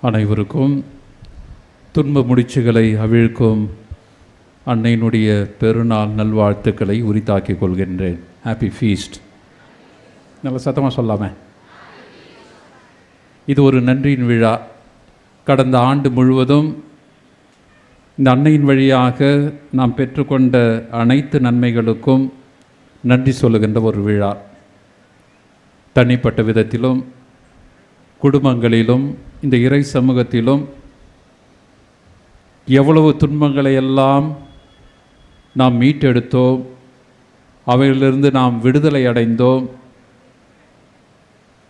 அனைவருக்கும் துன்ப முடிச்சுகளை அவிழ்க்கும் அன்னையினுடைய பெருநாள் நல்வாழ்த்துக்களை உரித்தாக்கிக் கொள்கின்றேன். ஹாப்பி ஃபீஸ்ட் நல்ல சத்தமாக சொல்லாமல் இது ஒரு நன்றியின் விழா. கடந்த ஆண்டு முழுவதும் இந்த அன்னையின் வழியாக நாம் பெற்றுக்கொண்ட அனைத்து நன்மைகளுக்கும் நன்றி சொல்லுகின்ற ஒரு விழா. தனிப்பட்ட விதத்திலும் குடும்பங்களிலும் இந்த இறை சமூகத்திலும் எவ்வளவு துன்பங்களை எல்லாம் நாம் மீட்டெடுத்தோம் அவைகளிலிருந்து நாம் விடுதலை அடைந்தோம்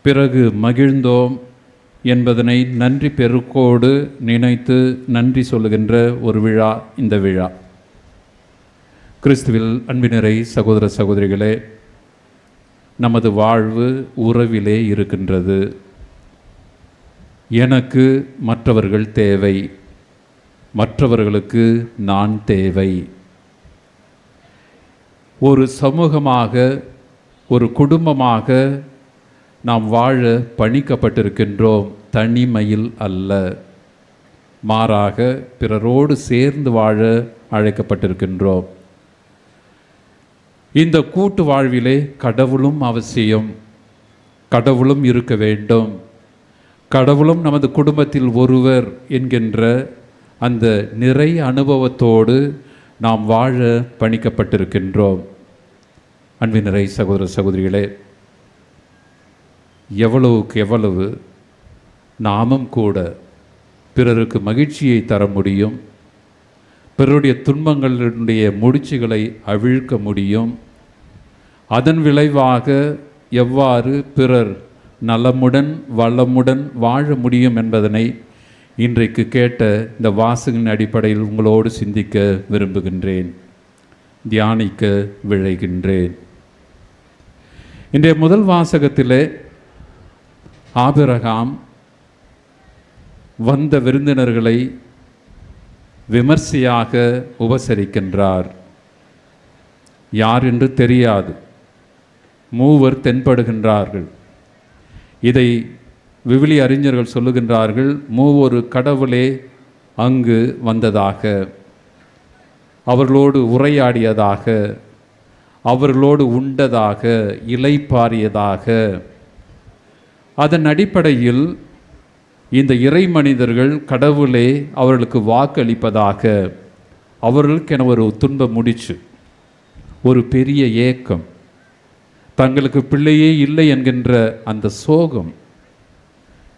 பிறகு மகிழ்ந்தோம் என்பதனை நன்றி பெருக்கோடு நினைத்து நன்றி சொல்லுகின்ற ஒரு விழா இந்த விழா. கிறிஸ்துவில் அன்பினரை சகோதர சகோதரிகளே நமது வாழ்வு உறவிலே இருக்கின்றது. எனக்கு மற்றவர்கள் தேவை. மற்றவர்களுக்கு நான் தேவை. ஒரு சமூகமாக ஒரு குடும்பமாக நாம் வாழ பணிக்கப்பட்டிருக்கின்றோம் தனிமையில் அல்ல. மாறாக பிறரோடு சேர்ந்து வாழ அழைக்கப்பட்டிருக்கின்றோம். இந்த கூட்டு வாழ்விலே கடவுளும் அவசியம். கடவுளும் இருக்க வேண்டும். கடவுளும் நமது குடும்பத்தில் ஒருவர் என்கின்ற அந்த நிறை அனுபவத்தோடு நாம் வாழ பணிக்கப்பட்டிருக்கின்றோம். அன்பின் நிறை சகோதர சகோதரிகளே எவ்வளவுக்கு எவ்வளவு நாமும் கூட பிறருக்கு மகிழ்ச்சியை தர முடியும் பிறருடைய துன்பங்களுடைய முடிச்சுகளை அவிழ்க்க முடியும் அதன் விளைவாக எவ்வாறு பிறர் நலமுடன் வளமுடன் வாழ முடியும் என்பதனை இன்றைக்கு கேட்ட இந்த வாசகின் அடிப்படையில் உங்களோடு சிந்திக்க விரும்புகின்றேன். தியானிக்க விழைகின்றேன். இன்றைய முதல் வாசகத்திலே ஆபிரகாம் வந்த விருந்தினர்களை விமர்சையாக உபசரிக்கின்றார். யார் என்று தெரியாது. மூவர் தென்படுகின்றார்கள். இதை விவிலி அறிஞர்கள் சொல்லுகின்றார்கள் மூவொரு கடவுளே அங்கு வந்ததாக அவர்களோடு உரையாடியதாக அவர்களோடு உண்டதாக இலைப்பாரியதாக அதன் அடிப்படையில் இந்த இறை மனிதர்கள் கடவுளே அவர்களுக்கு வாக்களிப்பதாக அவர்களுக்கென ஒரு துன்பம் முடிச்சு ஒரு பெரிய ஏக்கம். தங்களுக்கு பிள்ளையே இல்லை என்கின்ற அந்த சோகம்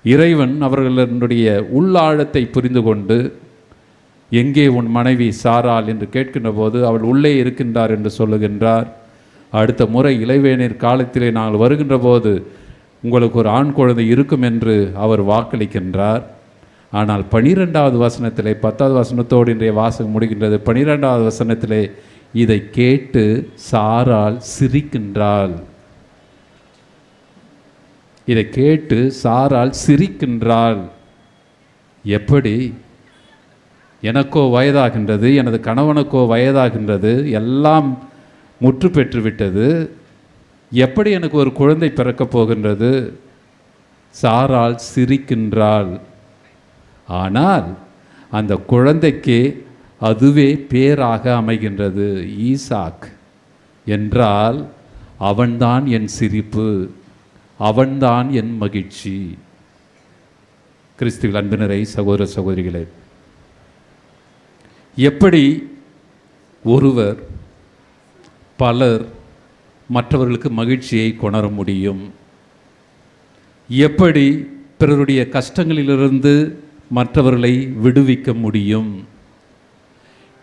இறைவன் அவர்களுடைய உள்ளாழத்தை புரிந்து கொண்டு எங்கே உன் மனைவி சாராள்? என்று கேட்கின்ற போது அவள் உள்ளே இருக்கின்றார் என்று சொல்லுகின்றார். அடுத்த முறை இளைவேநீர் காலத்திலே நாங்கள் வருகின்ற போது உங்களுக்கு ஒரு ஆண் குழந்தை இருக்கும் என்று அவர் வாக்களிக்கின்றார். ஆனால் பனிரெண்டாவது வசனத்திலே பத்தாவது வசனத்தோடு இன்றைய வாசகம் முடிகின்றது. பனிரெண்டாவது வசனத்திலே இதை கேட்டு சாரால் சிரிக்கின்றாள். இதை கேட்டு சாரால் சிரிக்கின்றாள். எப்படி? எனக்கோ வயதாகின்றது எனது கணவனுக்கோ வயதாகின்றது எல்லாம் முற்று பெற்றுவிட்டது எப்படி எனக்கு ஒரு குழந்தை பிறக்கப் போகின்றது? சாரால் சிரிக்கின்றாள். ஆனால் அந்த குழந்தைக்கு அதுவே பேராக அமைகின்றது. ஈசாக் என்றால் அவன்தான் என் சிரிப்பு அவன்தான் என் மகிழ்ச்சி. கிறிஸ்துவில் அன்பினரை சகோதர சகோதரிகளே எப்படி ஒருவர் பலர் மற்றவர்களுக்கு மகிழ்ச்சியை கொணர முடியும்? எப்படி பிறருடைய கஷ்டங்களிலிருந்து மற்றவர்களை விடுவிக்க முடியும்?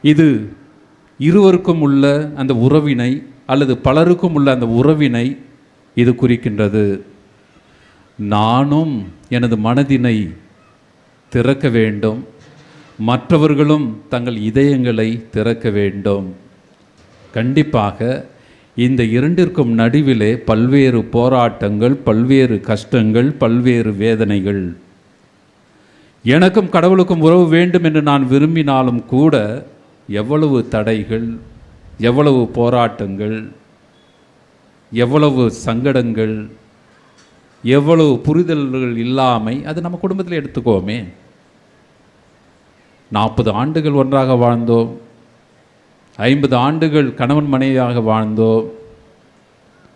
இது இருவருக்கும் உள்ள அந்த உறவினை அல்லது பலருக்கும் உள்ள அந்த உறவினை இது குறிக்கின்றது. நானும் எனது மனதினை திறக்க வேண்டும். மற்றவர்களும் தங்கள் இதயங்களை திறக்க வேண்டும். கண்டிப்பாக இந்த இரண்டிற்கும் நடுவிலே பல்வேறு போராட்டங்கள் பல்வேறு கஷ்டங்கள் பல்வேறு வேதனைகள். எனக்கும் கடவுளுக்கும் உறவு வேண்டும் என்று நான் விரும்பினாலும் கூட எவ்வளவு தடைகள் எவ்வளவு போராட்டங்கள் எவ்வளவு சங்கடங்கள் எவ்வளவு புரிதல்கள் இல்லாமை அது நம்ம குடும்பத்தில் எடுத்துக்கோமே. நாற்பது ஆண்டுகள் ஒன்றாக வாழ்ந்தோம். ஐம்பது ஆண்டுகள் கணவன் மனைவியாக வாழ்ந்தோம்.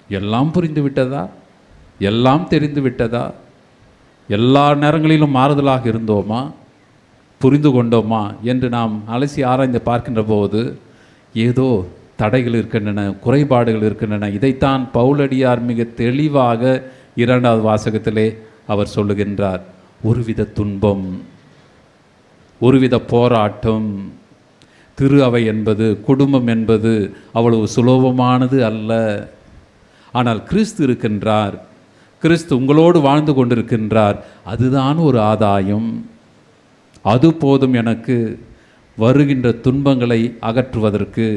எல்லாம் புரிந்து விட்டதா? எல்லாம் தெரிந்து விட்டதா? எல்லா நேரங்களிலும் மாறுதலாக இருந்தோமா? புரிந்து கொண்டோமா என்று நாம் அலசி ஆராய்ந்து பார்க்கின்ற போது ஏதோ தடைகள் இருக்கின்றன குறைபாடுகள் இருக்கின்றன. இதைத்தான் பவுலடியார் மிக தெளிவாக இரண்டாவது வாசகத்திலே அவர் சொல்லுகின்றார். ஒருவித துன்பம் ஒருவித போராட்டம் திரு அவை என்பது குடும்பம் என்பது அவ்வளவு சுலபமானது அல்ல. ஆனால் கிறிஸ்து இருக்கின்றார். கிறிஸ்து உங்களோடு வாழ்ந்து கொண்டிருக்கின்றார். அதுதான் ஒரு ஆதாயம். அது போதும் எனக்கு வருகின்ற துன்பங்களை அகற்றுவதற்கு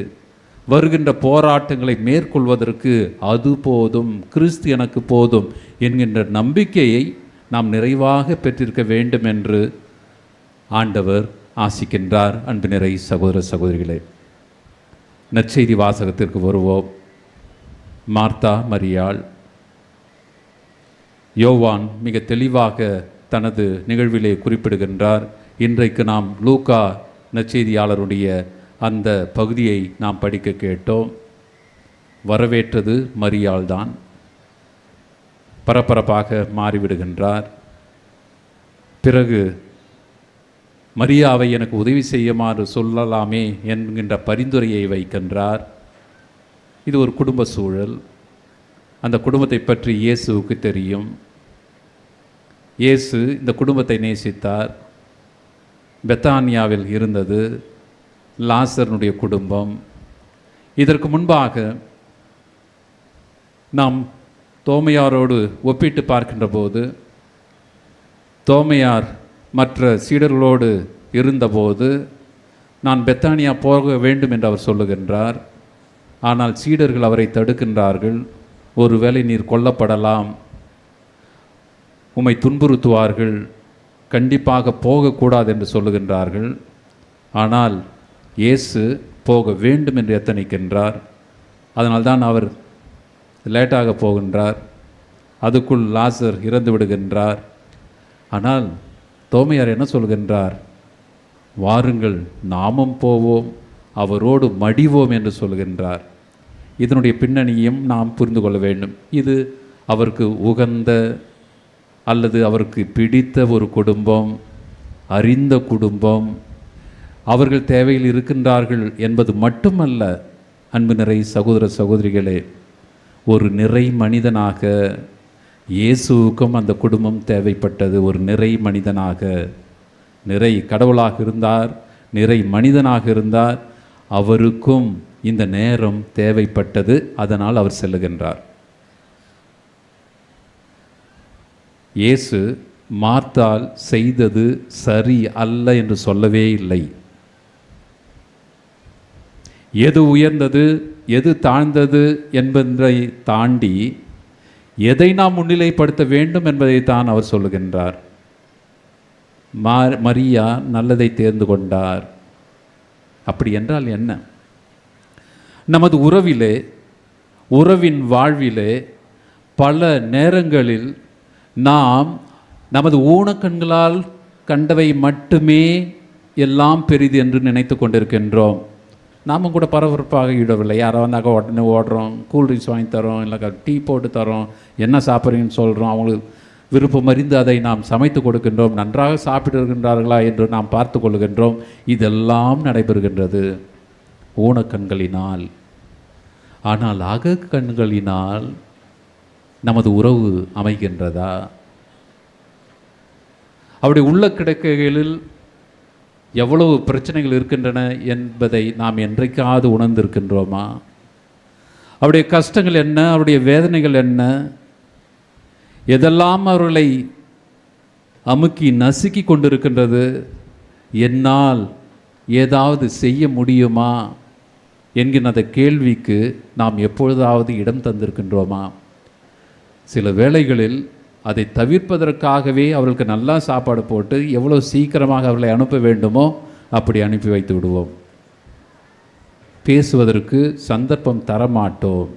வருகின்ற போராட்டங்களை மேற்கொள்வதற்கு அது போதும் கிறிஸ்து எனக்கு போதும் என்கின்ற நம்பிக்கையை நாம் நிறைவாக பெற்றிருக்க வேண்டும் என்று ஆண்டவர் ஆசிக்கின்றார். அன்பு நிறை சகோதர சகோதரிகளே நற்செய்தி வாசகத்திற்கு வருவோம். மார்த்தா மரியாள் யோவான் மிக தெளிவாக தனது நிகழ்விலே குறிப்பிடுகின்றார். இன்றைக்கு நாம் லூக்கா நச்செய்தியாளருடைய அந்த பகுதியை நாம் படிக்க கேட்டோம். வரவேற்றது மரியாள்தான். பரபரப்பாக மாறிவிடுகின்றார். பிறகு மரியாவை எனக்கு உதவி செய்யுமாறு சொல்லலாமே என்கின்ற பரிந்துரையை வைக்கின்றார். இது ஒரு குடும்ப சூழல். அந்த குடும்பத்தை பற்றி இயேசுவுக்கு தெரியும். இயேசு இந்த குடும்பத்தை நேசித்தார். பெத்தானியாவில் இருந்தது லாசர்னுடைய குடும்பம். இதற்கு முன்பாக நாம் தோமையாரோடு ஒப்பிட்டு பார்க்கின்ற போது தோமையார் மற்ற சீடர்களோடு இருந்தபோது நான் பெத்தானியா போக வேண்டும் என்று அவர் சொல்லுகின்றார். ஆனால் சீடர்கள் அவரை தடுக்கின்றார்கள். ஒருவேளை நீர் கொல்லப்படலாம். உம்மை துன்புறுத்துவார்கள். கண்டிப்பாக போகக்கூடாது என்று சொல்லுகின்றார்கள். ஆனால் இயேசு போக வேண்டும் என்று எத்தனிக்கின்றார். அதனால்தான் அவர் லேட்டாக போகின்றார். அதுக்குள் லாசர் இறந்து விடுகின்றார். ஆனால் தோமையார் என்ன சொல்கின்றார்? வாருங்கள் நாமும் போவோம் அவரோடு மடிவோம் என்று சொல்கின்றார். இதனுடைய பின்னணியும் நாம் புரிந்து கொள்ள வேண்டும். இது அவருக்கு உகந்த அல்லது அவருக்கு பிடித்த ஒரு குடும்பம் அறிந்த குடும்பம் அவர்கள் தேவையில் இருக்கின்றார்கள் என்பது மட்டுமல்ல அன்பு நிறை சகோதர சகோதரிகளே ஒரு நிறை மனிதனாக இயேசுவுக்கும் அந்த குடும்பம் தேவைப்பட்டது. ஒரு நிறை மனிதனாக நிறை கடவுளாக இருந்தார் நிறை மனிதனாக இருந்தார் அவருக்கும் இந்த நேரம் தேவைப்பட்டது. அதனால் அவர் செல்லுகின்றார். இயேசு மார்த்தால் செய்தது சரி அல்ல என்று சொல்லவே இல்லை. எது உயர்ந்தது எது தாழ்ந்தது என்பதை தாண்டி எதை நாம் முன்னிலைப்படுத்த வேண்டும் என்பதை தான் அவர் சொல்லுகின்றார். மா மரியா நல்லதை தேர்ந்து கொண்டார். அப்படி என்றால் என்ன? நமது உறவிலே உறவின் வாழ்விலே பல நேரங்களில் நாம் நமது ஊனக்கண்களால் கண்டவை மட்டுமே எல்லாம் பெரிது என்று நினைத்து கொண்டிருக்கின்றோம். நாமும் கூட பரபரப்பாக ஈடவில்லை. யாரோ வந்தாக்க உடனே ஓடுறோம் கூல்ட்ரிங்க்ஸ் வாங்கி தரோம் இல்லை டீ போட்டு தரோம் என்ன சாப்பிட்றீங்கன்னு சொல்கிறோம் அவங்களுக்கு விருப்பம் அறிந்து அதை நாம் சமைத்து கொடுக்கின்றோம். நன்றாக சாப்பிட்டிருக்கின்றார்களா என்று நாம் பார்த்து கொள்கின்றோம். இதெல்லாம் நடைபெறுகின்றது ஊனக்கண்களினால். ஆனால் அக கண்களினால் நமது உறவு அமைகின்றதா? அப்படி உள்ள கிடக்கைகளில் எவ்வளவு பிரச்சனைகள் இருக்கின்றன என்பதை நாம் என்றைக்காவது உணர்ந்திருக்கின்றோமா? அவருடைய கஷ்டங்கள் என்ன? அவருடைய வேதனைகள் என்ன? எதெல்லாம் அவர்களை அமுக்கி நசுக்கி கொண்டிருக்கின்றது? என்னால் ஏதாவது செய்ய முடியுமா? என்கிற அந்த கேள்விக்கு நாம் எப்பொழுதாவது இடம் தந்திருக்கின்றோமா? சில வேளைகளில் அதை தவிர்ப்பதற்காகவே அவர்களுக்கு நல்லா சாப்பாடு போட்டு எவ்வளோ சீக்கிரமாக அவர்களை அனுப்ப வேண்டுமோ அப்படி அனுப்பி வைத்து விடுவோம். பேசுவதற்கு சந்தர்ப்பம் தரமாட்டோம்.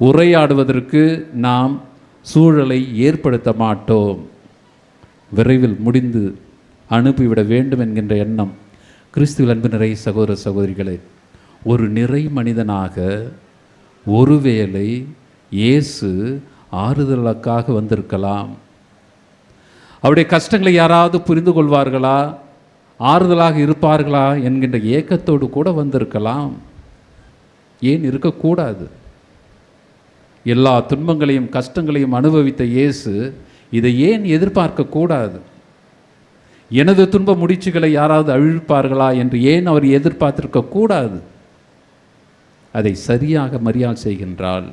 உரையாடுவதற்கு நாம் சூழலை ஏற்படுத்த மாட்டோம். விரைவில் முடிந்து அனுப்பிவிட வேண்டும் என்கின்ற எண்ணம் கிறிஸ்துவ அன்பு நிறை சகோதர சகோதரிகளே ஒரு நிறை மனிதனாக ஒருவேளை இயேசு ஆறுதலுக்காக வந்திருக்கலாம். அவருடைய கஷ்டங்களை யாராவது புரிந்து கொள்வார்களா? ஆறுதலாக இருப்பார்களா? என்கின்ற ஏக்கத்தோடு கூட வந்திருக்கலாம். ஏன் இருக்கக்கூடாது? எல்லா துன்பங்களையும் கஷ்டங்களையும் அனுபவித்த இயேசு இதை ஏன் எதிர்பார்க்கக்கூடாது? எனது துன்ப முடிச்சுகளை யாராவது அழிப்பார்களா என்று ஏன் அவர் எதிர்பார்த்திருக்க கூடாது அதை சரியாக மரியாதை செய்கின்றாள்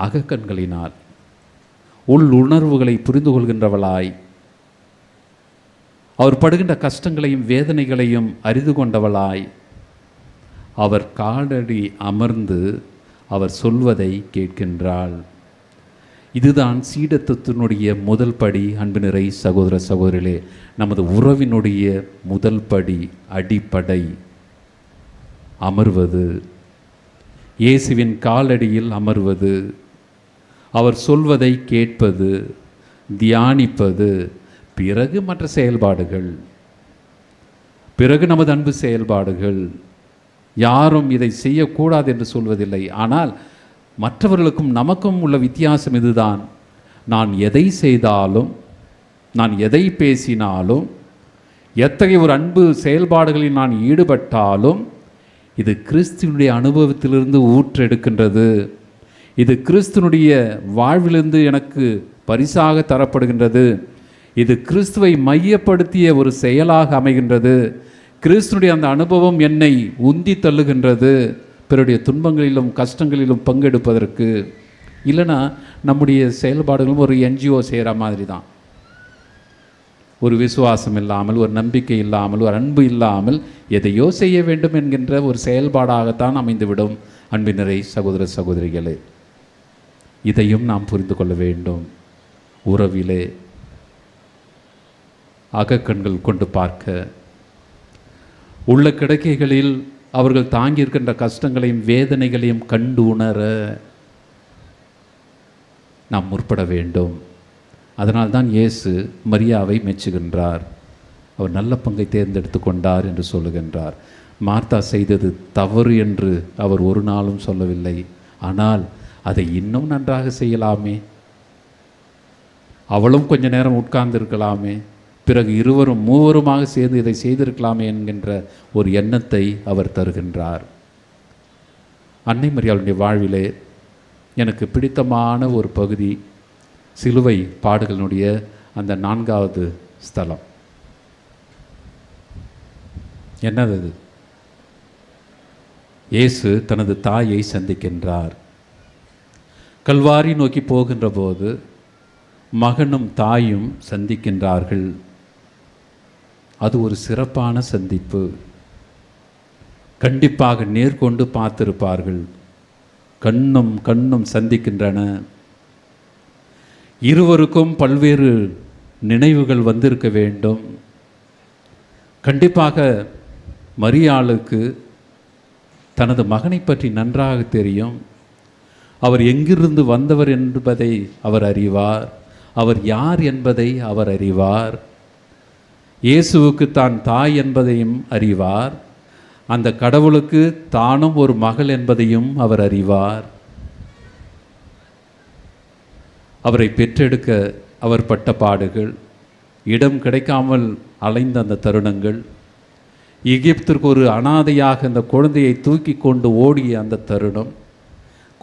அகக்கண்களினால். உள் உணர்வுகளை புரிந்து கொள்கின்றவளாய் அவர் படுகின்ற கஷ்டங்களையும் வேதனைகளையும் அறிந்து கொண்டவளாய். அவர் காலடி அமர்ந்து அவர் சொல்வதை கேட்கின்றாள். இதுதான் சீடத்துவத்தினுடைய முதல் படி அன்பு நிறை சகோதர சகோதரிகளே நமது உறவினுடைய முதல் படி அடிப்படை. அமர்வது. இயேசுவின் காலடியில் அமர்வது. அவர் சொல்வதை கேட்பது தியானிப்பது பிறகு மற்ற செயல்பாடுகள். பிறகு நமது அன்பு செயல்பாடுகள். யாரும் இதை செய்யக்கூடாது என்று சொல்வதில்லை. ஆனால் மற்றவர்களுக்கும் நமக்கும் உள்ள வித்தியாசம் இதுதான். நான் எதை செய்தாலும் நான் எதை பேசினாலும் எத்தகைய ஒரு அன்பு செயல்பாடுகளில் நான் ஈடுபட்டாலும் இது கிறிஸ்துவனுடைய அனுபவத்திலிருந்து ஊற்றெடுக்கின்றது. இது கிறிஸ்துனுடைய வாழ்விலிருந்து எனக்கு பரிசாக தரப்படுகின்றது. இது கிறிஸ்துவை மையப்படுத்திய ஒரு செயலாக அமைகின்றது. கிறிஸ்துனுடைய அந்த அனுபவம் என்னை உந்தி தள்ளுகின்றது. பிறருடைய துன்பங்களிலும் கஷ்டங்களிலும் பங்கெடுப்பதற்கு. இல்லைன்னா நம்முடைய செயல்பாடுகளும் ஒரு என்ஜிஓ செய்கிற மாதிரி தான். ஒரு விசுவாசம் இல்லாமல் ஒரு நம்பிக்கை இல்லாமல் ஒரு அன்பு இல்லாமல் எதையோ செய்ய வேண்டும் என்கின்ற ஒரு செயல்பாடாகத்தான் அமைந்துவிடும். அன்பினரை சகோதர சகோதரிகளே. இதையும் நாம் புரிந்து கொள்ள வேண்டும். உறவிலே அகக்கண்கள் கொண்டு பார்க்க. உள்ள கிடக்கைகளில் அவர்கள் தாங்கியிருக்கின்ற கஷ்டங்களையும் வேதனைகளையும் கண்டு உணர நாம் முற்பட வேண்டும். அதனால்தான் இயேசு மரியாவை மெச்சுகின்றார். அவர் நல்ல பங்கை தேர்ந்தெடுத்து கொண்டார் என்று சொல்லுகின்றார். மார்த்தா செய்தது தவறு என்று அவர் ஒரு நாளும் சொல்லவில்லை. ஆனால் அதை இன்னும் நன்றாக செய்யலாமே. அவளும் கொஞ்ச நேரம் உட்கார்ந்திருக்கலாமே. பிறகு இருவரும் மூவருமாக சேர்ந்து இதை செய்திருக்கலாமே என்கின்ற ஒரு எண்ணத்தை அவர் தருகின்றார். அன்னை மரியாளுடைய வாழ்விலே எனக்கு பிடித்தமான ஒரு பகுதி சிலுவை பாடுகளினுடைய அந்த நான்காவது ஸ்தலம். என்னது அது? இயேசு தனது தாயை சந்திக்கின்றார். கல்வாரி நோக்கி போகின்ற போது மகனும் தாயும் சந்திக்கின்றார்கள். அது ஒரு சிறப்பான சந்திப்பு. கண்டிப்பாக நேர்கொண்டு பார்த்திருப்பார்கள். கண்ணும் கண்ணும் சந்திக்கின்றன. இருவருக்கும் பல்வேறு நினைவுகள் வந்திருக்க வேண்டும். கண்டிப்பாக மரியாளுக்கு தனது மகனை பற்றி நன்றாக தெரியும். அவர் எங்கிருந்து வந்தவர் என்பதை அவர் அறிவார். அவர் யார் என்பதை அவர் அறிவார். இயேசுவுக்கு தான் தாய் என்பதையும் அறிவார். அந்த கடவுளுக்கு தானும் ஒரு மகள் என்பதையும் அவர் அறிவார். அவரை பெற்றெடுக்க அவர் பட்ட பாடுகள் இடம் கிடைக்காமல் அலைந்த அந்த தருணங்கள் எகிப்திற்கு ஒரு அனாதையாக அந்த குழந்தையை தூக்கி கொண்டு ஓடிய அந்த தருணம்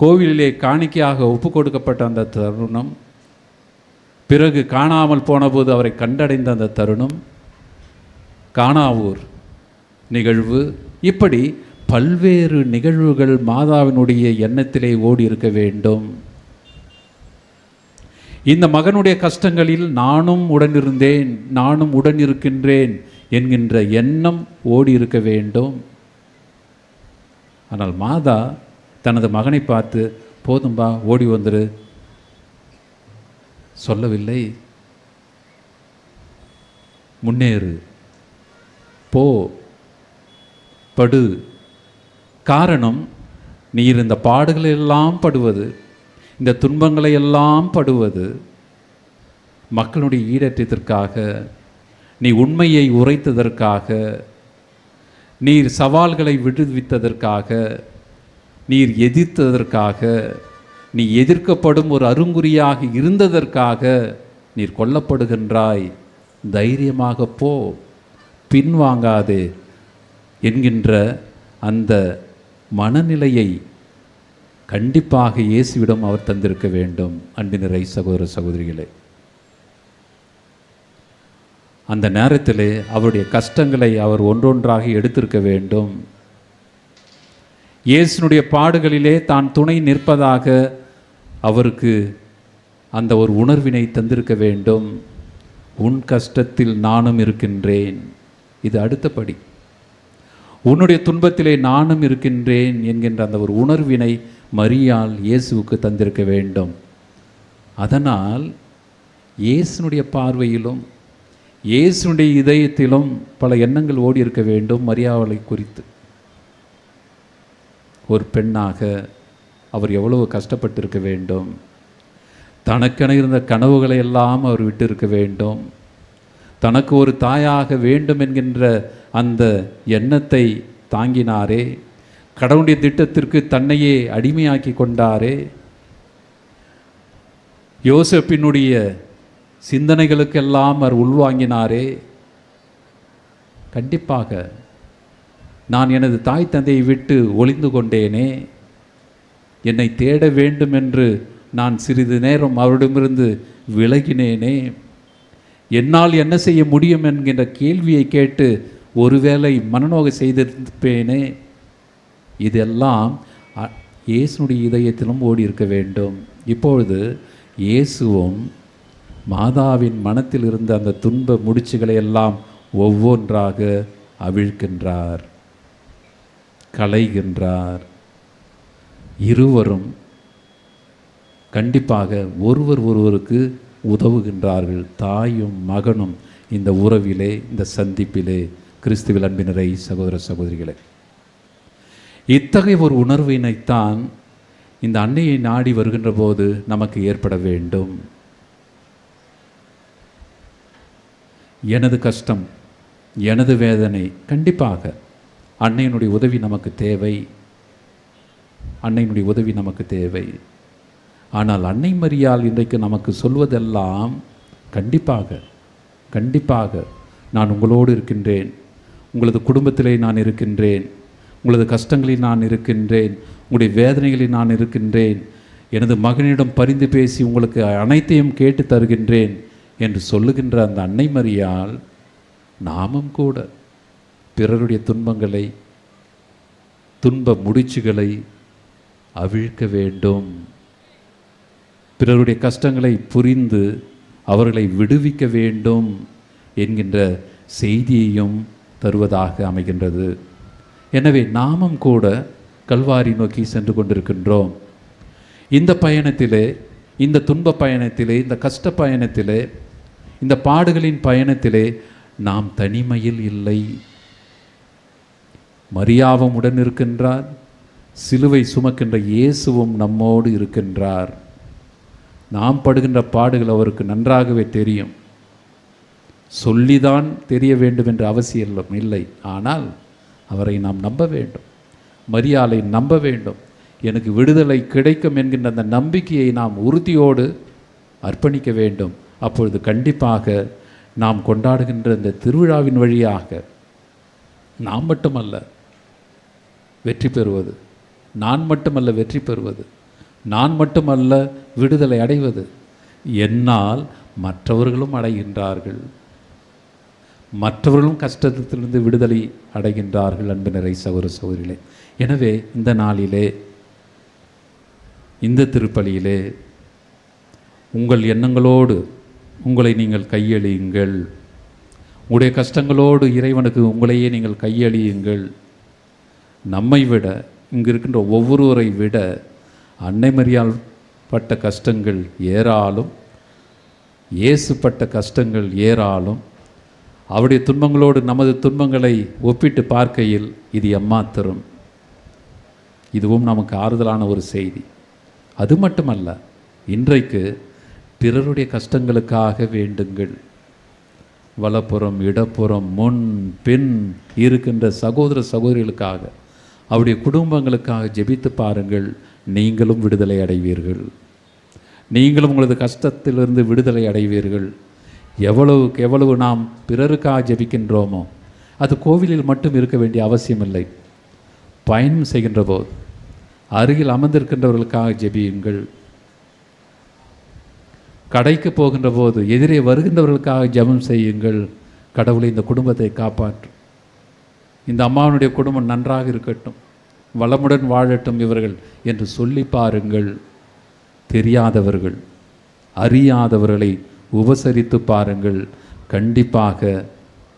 கோவிலிலே காணிக்கையாக ஒப்பு கொடுக்கப்பட்ட அந்த தருணம் பிறகு காணாமல் போனபோது அவரை கண்டடைந்த அந்த தருணம் காணாவூர் நிகழ்வு. இப்படி பல்வேறு நிகழ்வுகள் மாதாவினுடைய எண்ணத்திலே ஓடி இருக்க வேண்டும். இந்த மகனுடைய கஷ்டங்களில் நானும் உடனிருந்தேன் நானும் உடன் இருக்கின்றேன் என்கின்ற எண்ணம் ஓடி இருக்க வேண்டும். ஆனால் மாதா தனது மகனை பார்த்து போதும்பா ஓடி வந்துரு. சொல்லவில்லை. முன்னேறு. போ. படு. காரணம் நீ இந்த பாடுகளெல்லாம் படுவது இந்த துன்பங்களை எல்லாம் படுவது மக்களுடைய ஈடேற்றத்திற்காக நீ உண்மையை உரைத்ததற்காக நீர் சவால்களை விடுவித்ததற்காக நீர் எதிர்த்ததற்காக நீ எதிர்க்கப்படும் ஒரு அருங்குறியாக இருந்ததற்காக நீர் கொல்லப்படுகின்றாய். தைரியமாக போ பின்வாங்காதே என்கின்ற அந்த மனநிலையை கண்டிப்பாக இயேசுவிடம் அவர் தந்திருக்க வேண்டும் அன்பினரை சகோதர சகோதரிகளே. அந்த நேரத்தில் அவருடைய கஷ்டங்களை அவர் ஒன்றொன்றாக எடுத்திருக்க வேண்டும். இயேசுனுடைய பாடுகளிலே தான் துணை நிற்பதாக அவருக்கு அந்த ஒரு உணர்வினை தந்திருக்க வேண்டும். உன் கஷ்டத்தில் நானும் இருக்கின்றேன். இது அடுத்தபடி உன்னுடைய துன்பத்திலே நானும் இருக்கின்றேன் என்கின்ற அந்த ஒரு உணர்வினை மரியால் இயேசுவுக்கு தந்திருக்க வேண்டும். அதனால் இயேசுனுடைய பார்வையிலும் இயேசுனுடைய இதயத்திலும் பல எண்ணங்கள் ஓடி இருக்க வேண்டும் மரியாதை குறித்து. ஒரு பெண்ணாக அவர் எவ்வளவு கஷ்டப்பட்டிருக்க வேண்டும். தனக்கென இருந்த கனவுகளை எல்லாம் அவர் விட்டிருக்க வேண்டும். தனக்கு ஒரு தாயாக வேண்டும் என்கின்ற அந்த எண்ணத்தை தாங்கினாரே. கடவுளுடைய திட்டத்திற்கு தன்னையே அடிமையாக்கி கொண்டாரே. யோசப்பினுடைய சிந்தனைகளுக்கெல்லாம் அவர் உள்வாங்கினாரே. கண்டிப்பாக நான் எனது தாய் தந்தையை விட்டு ஒளிந்து கொண்டேனே. என்னை தேட வேண்டும் என்று நான் சிறிது நேரம் அவரிடமிருந்து விலகினேனே. என்னால் என்ன செய்ய முடியும் என்கின்ற கேள்வியை கேட்டு ஒருவேளை மனநோக செய்திருப்பேனே. இதெல்லாம் இயேசுடைய இயேசுனுடைய இதயத்திலும் ஓடி இருக்க வேண்டும். இப்பொழுது இயேசுவும் மாதாவின் மனத்தில் இருந்த அந்த துன்ப முடிச்சுகளை எல்லாம் ஒவ்வொன்றாக அவிழ்க்கின்றார். களைகின்றார். இருவரும் கண்டிப்பாக ஒருவர் ஒருவருக்கு உதவுகின்றார்கள். தாயும் மகனும் இந்த உறவிலே இந்த சந்திப்பிலே கிறிஸ்துவில் அன்பினரை சகோதர சகோதரிகளே. இத்தகைய ஒரு உணர்வினைத்தான் இந்த அன்னையை நாடி வருகின்ற போது நமக்கு ஏற்பட வேண்டும். எனது கஷ்டம் எனது வேதனை கண்டிப்பாக அன்னையினுடைய உதவி நமக்கு தேவை. அன்னையினுடைய உதவி நமக்கு தேவை. ஆனால் அன்னை மரியால் இன்றைக்கு நமக்கு சொல்வதெல்லாம் கண்டிப்பாக கண்டிப்பாக நான் உங்களோடு இருக்கின்றேன். உங்களது குடும்பத்திலே நான் இருக்கின்றேன். உங்களது கஷ்டங்களில் நான் இருக்கின்றேன். உங்களுடைய வேதனைகளில் நான் இருக்கின்றேன். எனது மகனிடம் பரிந்து பேசி உங்களுக்கு அனைத்தையும் கேட்டு தருகின்றேன் என்று சொல்லுகின்ற அந்த அன்னை மரியால் நாமும் கூட பிறருடைய துன்பங்களை துன்ப முடிச்சுகளை அவிழ்க்க வேண்டும். பிறருடைய கஷ்டங்களை புரிந்து அவர்களை விடுவிக்க வேண்டும் என்கின்ற செய்தியையும் தருவதாக அமைகின்றது. எனவே நாமும் கூட கல்வாரி நோக்கி சென்று கொண்டிருக்கின்றோம். இந்த பயணத்திலே இந்த துன்ப பயணத்திலே இந்த கஷ்ட பயணத்திலே இந்த பாடுகளின் பயணத்திலே நாம் தனிமையில் இல்லை. மரியாவும் உடன் இருக்கின்றார் சிலுவை சுமக்கின்ற இயேசுவும் நம்மோடு இருக்கின்றார். நாம் படுகின்ற பாடுகள் அவருக்கு நன்றாகவே தெரியும். சொல்லிதான் தெரிய வேண்டும் என்ற அவசியம் இல்லை. ஆனால் அவரை நாம் நம்ப வேண்டும். மரியாதை நம்ப வேண்டும். எனக்கு விடுதலை கிடைக்கும் என்கின்ற அந்த நம்பிக்கையை நாம் உறுதியோடு அர்ப்பணிக்க வேண்டும். அப்பொழுது கண்டிப்பாக நாம் கொண்டாடுகின்ற இந்த திருவிழாவின் வழியாக நாம் மட்டுமல்ல வெற்றி பெறுவது. நான் மட்டுமல்ல வெற்றி பெறுவது. நான் மட்டுமல்ல விடுதலை அடைவது. என்னால் மற்றவர்களும் அடைகின்றார்கள். மற்றவர்களும் கஷ்டத்திலிருந்து விடுதலை அடைகின்றார்கள் அன்பினரை நிறை சகோதர சகோதரிகளே. எனவே இந்த நாளிலே இந்த திருப்பலியிலே உங்கள் எண்ணங்களோடு உங்களை நீங்கள் கையளியுங்கள். உங்களுடைய கஷ்டங்களோடு இறைவனுக்கு உங்களையே நீங்கள் கையளியுங்கள். நம்மை விட இங்கு இருக்கின்ற ஒவ்வொருவரை விட அன்னை பட்ட கஷ்டங்கள் ஏறாலும் இயேசுப்பட்ட கஷ்டங்கள் ஏறாலும் அவருடைய துன்பங்களோடு நமது துன்பங்களை ஒப்பிட்டு பார்க்கையில் இது எம்மாத்திரம். இதுவும் நமக்கு ஆறுதலான ஒரு செய்தி. அது மட்டுமல்ல இன்றைக்கு பிறருடைய கஷ்டங்களுக்காக வேண்டுங்கள். வலப்புறம் இடப்புறம் முன் பின் இருக்கின்ற சகோதர சகோதரிகளுக்காக. அவருடைய குடும்பங்களுக்காக ஜெபித்து பாருங்கள். நீங்களும் விடுதலை அடைவீர்கள். நீங்களும் உங்களது கஷ்டத்திலிருந்து விடுதலை அடைவீர்கள். எவ்வளவுக்கு எவ்வளவு நாம் பிறருக்காக ஜெபிக்கின்றோமோ அது கோவிலில் மட்டும் இருக்க வேண்டிய அவசியமில்லை. பயணம் செய்கின்ற போது அருகில் அமர்ந்திருக்கின்றவர்களுக்காக ஜெபியுங்கள். கடைக்கு போகின்ற போது எதிரே வருகின்றவர்களுக்காக ஜெபம் செய்யுங்கள். கடவுளை இந்த குடும்பத்தை காப்பாற்று. இந்த அம்மாவனுடைய குடும்பம் நன்றாக இருக்கட்டும். வளமுடன் வாழட்டும் இவர்கள் என்று சொல்லி பாருங்கள். தெரியாதவர்கள் அறியாதவர்களை உபசரித்து பாருங்கள். கண்டிப்பாக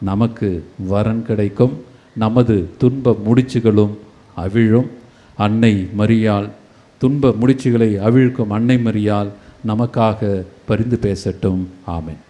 நமக்கு வரன் கிடைக்கும். நமது துன்ப முடிச்சுகளும் அவிழும். அன்னை மறியால் துன்ப முடிச்சுகளை அவிழ்க்கும் அன்னை மறியால் நமக்காக பரிந்து பேசட்டும். ஆமேன்.